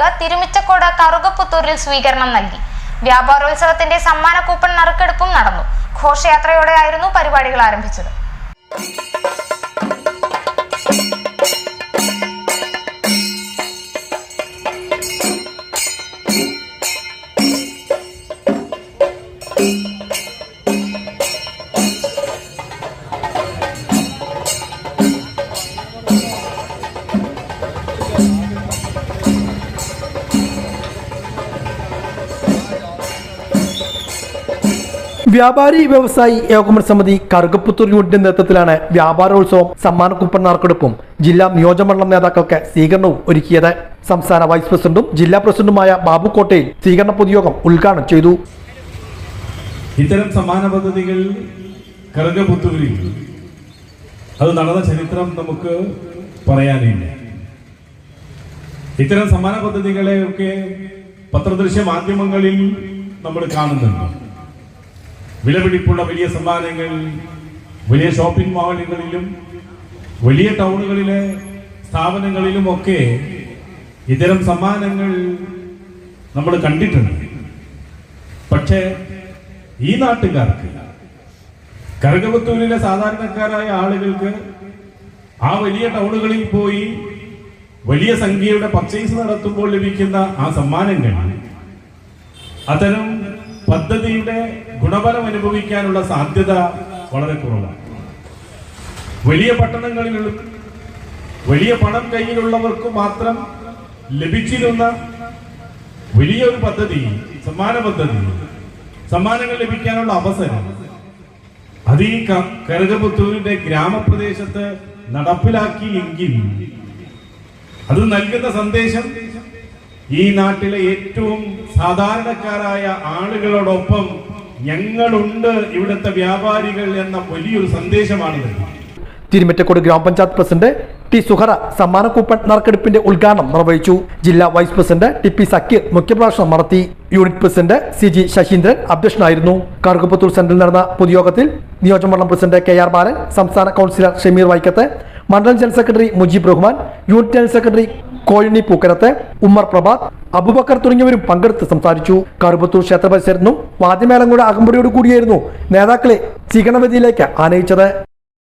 മണ്ഡലം തിരുമിച്ചക്കോട് കറുകപ്പുത്തൂരിൽ സ്വീകരണം നൽകി. വ്യാപാരോത്സവത്തിന്റെ സമ്മാന കൂപ്പൺ നറുക്കെടുപ്പും നടന്നു. ഘോഷയാത്രയോടെയായിരുന്നു പരിപാടികൾ ആരംഭിച്ചത്. വ്യാപാരി വ്യവസായി ഏകോപന സമിതി കറുകപ്പുത്തൂർ യൂണിറ്റിന്റെ നേതൃത്വത്തിലാണ് വ്യാപാരോത്സവം സമ്മാന കൂപ്പൺ നറുക്കെടുപ്പും ജില്ലാ നിയോജകമണ്ഡലം നേതാക്കൾക്ക് സ്വീകരണവും ഒരുക്കിയത്. സംസ്ഥാന വൈസ് പ്രസിഡന്റും ജില്ലാ പ്രസിഡന്റുമായ ബാബു കോട്ടയിൽ സ്വീകരണ പൊതുയോഗം ഉദ്ഘാടനം ചെയ്തു. ഇത്തരം സമ്മാന പദ്ധതികൾ കറുകപ്പുത്തൂരിൽ അത് നടന്ന ചരിത്രം നമുക്ക് പറയാനില്ല. ഇത്തരം സമ്മാന പദ്ധതികളെയൊക്കെ പത്രദൃശ്യ മാധ്യമങ്ങളിൽ നമ്മൾ കാണുന്നുണ്ട്. വിലപിടിപ്പുള്ള വലിയ സമ്മാനങ്ങൾ വലിയ ഷോപ്പിംഗ് മാളുകളിലും വലിയ ടൗണുകളിലെ സ്ഥാപനങ്ങളിലും ഒക്കെ ഇത്തരം സമ്മാനങ്ങൾ നമ്മൾ കണ്ടിട്ടുണ്ട്. പക്ഷേ ഈ നാട്ടുകാർക്ക് കരകവത്തൂരിലെ സാധാരണക്കാരായ ആളുകൾക്ക് ആ വലിയ ടൗണുകളിൽ പോയി വലിയ സംഖ്യയുടെ പർച്ചേസ് നടത്തുമ്പോൾ ലഭിക്കുന്ന ആ സമ്മാനങ്ങൾ അത്തരം പദ്ധതിയുടെ ഗുണഫലം അനുഭവിക്കാനുള്ള സാധ്യത വളരെ കുറവാണ്. വലിയ പട്ടണങ്ങളിലുള്ള വലിയ പണം കയ്യിലുള്ളവർക്ക് മാത്രം ലഭിച്ചിരുന്ന വലിയൊരു പദ്ധതി സമ്മാന പദ്ധതി സമ്മാനങ്ങൾ ലഭിക്കാനുള്ള അവസരം അത് ഈ കരകപുത്തൂരിന്റെ ഗ്രാമപ്രദേശത്ത് നടപ്പിലാക്കിയെങ്കിൽ അത് നൽകുന്ന സന്ദേശം ഈ നാട്ടിലെ ഏറ്റവും സാധാരണക്കാരായ ആളുകളോടൊപ്പം ഞങ്ങളുണ്ട് ഇവിടുത്തെ വ്യാപാരികൾ എന്ന വലിയൊരു സന്ദേശമാണിത്. തിരുമറ്റക്കോട് ഗ്രാമപഞ്ചായത്ത് പ്രസിഡന്റ് ടി സുഹറ സമ്മാന കൂപ്പൺ നറുക്കെടുപ്പിന്റെ ഉദ്ഘാടനം നിർവഹിച്ചു. ജില്ലാ vice president T P Sakkeer മുഖ്യപ്രഭാഷണം നടത്തി. Unit president C G Sasheendran അധ്യക്ഷനായിരുന്നു. കാർഗപ്പത്തൂർ സെന്ററിൽ നടന്ന പൊതുയോഗത്തിൽ നിയോജകമണ്ഡലം പ്രസിഡന്റ് കെ ആർ ബാലൻ സംസ്ഥാന കൗൺസിലർ ഷമീർ വൈക്കത്ത് മണ്ഡലം general secretary Mujeeb Rahman unit general secretary Kozhini Pookkarath Ummer Prabhath Abubakar തുടങ്ങിയവരും പങ്കെടുത്ത് സംസാരിച്ചു. കറുപത്തൂർ ക്ഷേത്ര പരിസരത്തും വാദ്യമേളങ്ങളുടെ അകമ്പടിയോട് കൂടിയായിരുന്നു നേതാക്കളെ ചികണവതിയിലേക്ക് ആനയിച്ചത്.